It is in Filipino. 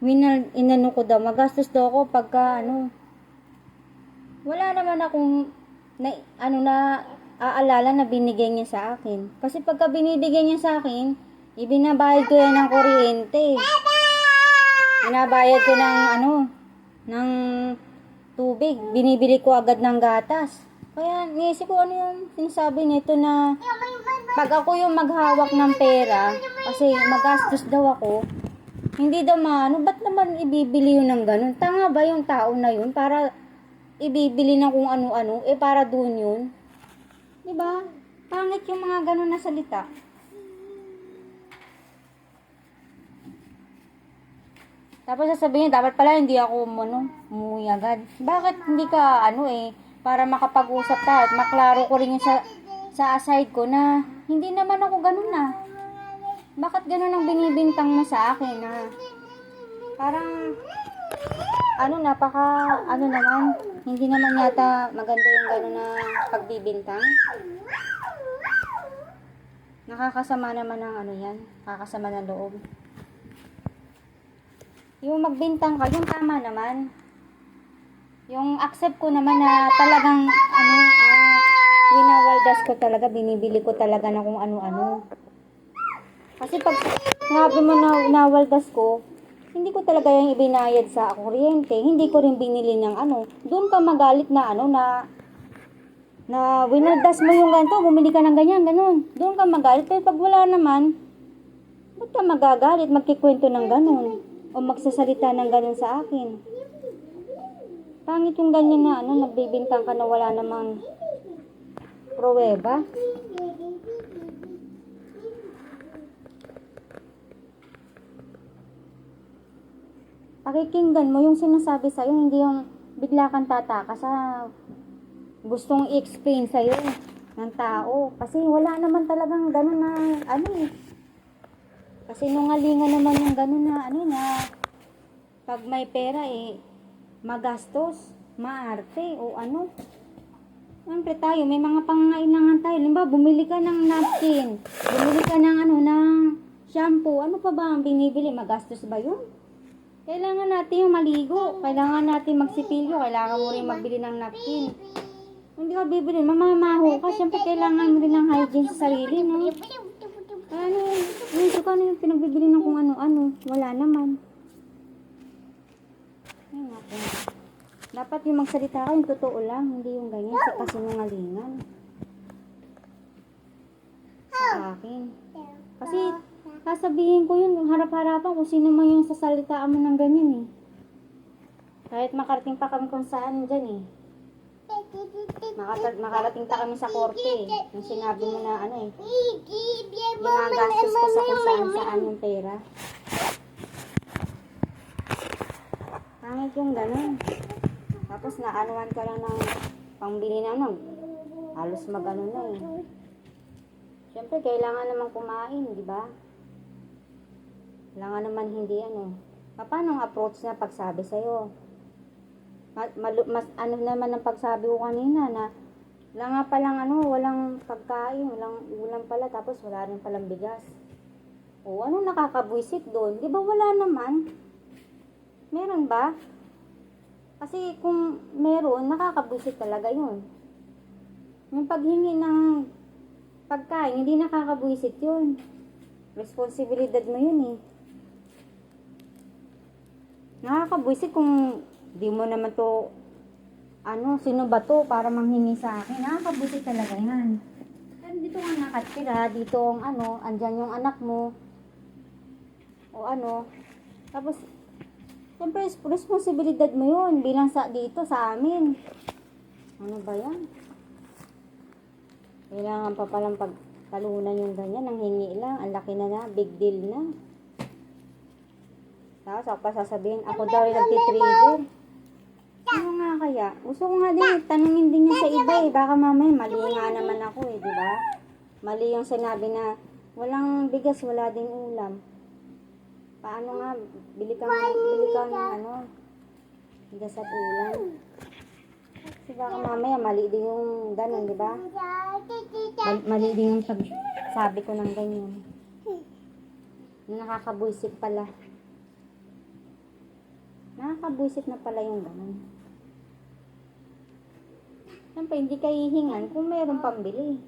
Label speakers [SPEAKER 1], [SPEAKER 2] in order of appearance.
[SPEAKER 1] winal, inano ko daw, magastos daw ako pagka, ano, wala naman akong, na, ano na, aalala na binigay niya sa akin. Kasi pagka binibigay niya sa akin, ibinabayad ko yan ng kuryente. Binabayad ko ng, ano, ng tubig. Binibili ko agad ng gatas. Kaya, niisip ko ano yung sinasabi nito na, pag ako yung maghawak ng pera, kasi magastos daw ako, hindi daw maano, ba't naman ibibili yun ng ganun? Tanga ba yung tao na yun para ibibili ng kung ano-ano, eh para doon yun? Ba? Pangit yung mga ganun na salita. Tapos sasabihin, dapat pala hindi ako ano, umuwi agad. Bakit hindi ka ano eh, para makapag-usap tayo at maklaro ko rin yung sa, sa aside ko na hindi naman ako ganun na. Bakit ganun ang binibintang mo sa akin na parang ano napaka ano naman hindi naman yata maganda yung gano'n na pagbibintang. Nakakasama naman ng ano yan nakakasama ng loob. Yung magbintang ka yung tama naman. Yung accept ko naman na talagang ano ah, winawaldas ko talaga binibili ko talaga na kung ano-ano kasi pag sinabi mo na nawaldas ko, hindi ko talaga yung ibinayad sa kuryente. Hindi ko rin binili ng ano. Doon ka magalit na ano na na winaldas mo yung ganito, bumili ka ng ganyan, ganun. Doon ka magalit. Pero pag wala naman, ba't ka magagalit, magkikwento ng ganun? O magsasalita ng ganun sa akin? Pangit yung ganyan na ano, nagbibintang ka na wala namang pruweba. Pakikinggan mo yung sinasabi sa'yo, hindi yung bigla kang tataka sa gustong i-explain sa'yo ng tao. Kasi wala naman talagang ganun na, ano eh. Kasi nungalingan naman yung ganun na, ano na, pag may pera eh, magastos, maarte, o ano. Siyempre tayo, may mga pangangailangan tayo. Limba, bumili ka ng napkin, bumili ka ng ano, ng shampoo. Ano pa ba ang binibili? Magastos ba yun? Kailangan natin yung maligo. Kailangan natin magsipilyo. Kailangan mo rin magbili ng napkin. Hindi ka bibili, mamamaho ka. Siyempre, kailangan mo rin ng hygiene sa sarili, no? Ano, yung ka ano yung pinagbibili ng kung ano-ano. Wala naman. Ay. Dapat yung magsalita ka, yung totoo lang. Hindi yung ganyan. Sa kasinungalingan. Sa akin. Kasi, sasabihin ko yun, harap-harapan kung sino man yung sasalitaan mo ng ganyan eh. Kahit makarating pa kami kung saan dyan eh. Makata- makarating pa kami sa korte eh. Yung sinabi mo na ano eh. Ginagastos ko sa kung saan saan yung pera. Pangit yung ganun. Tapos naanuan ka lang ng pangbili na ano. Halos mag-ano na eh. Siyempre, kailangan naman kumain, di ba? Kailangan naman hindi ano. Paano ang approach na pagsabi sa'yo? Ma- malu- mas ano naman ang pagsabi ko kanina na wala nga palang ano, walang pagkain, walang ulam pala, tapos wala rin palang bigas. O ano nakakabwisit doon? Di ba wala naman? Meron ba? Kasi kung meron, nakakabwisit talaga yun. Yung paghingi ng pagkain, hindi nakakabwisit yun. Responsibilidad mo yun eh. Nakakabwisit kung di mo naman to, ano, sino ba to para manghingi sa akin. Nakakabwisit talaga yan. Pero dito nga nakatira, dito ang ano, andyan yung anak mo. O ano. Tapos, siyempre, responsibilidad mo yun bilang sa dito sa amin. Ano ba yan? Kailangan pa palang pagtalunan yung ganyan, ang hingi lang, ang laki na na, big deal na. Tapos ako pa sasabihin, ako daw yung nagtitrigger. Ano nga kaya? Gusto ko nga din, tanungin din niya sa iba eh. Baka mamaya mali nga naman ako eh, di ba? Mali yung sinabi na, walang bigas, wala ding ulam. Paano nga, bili ka bili ka ng ano, bigas at ulam. Kasi baka mamaya mali din yung ganun, di ba? Mal- mali din yung sabi ko ng ganyan. Na nakakabuisit pala. Nakakabwisit na pala yung ganun. Siyempre, hindi ka hihingan kung meron pambili.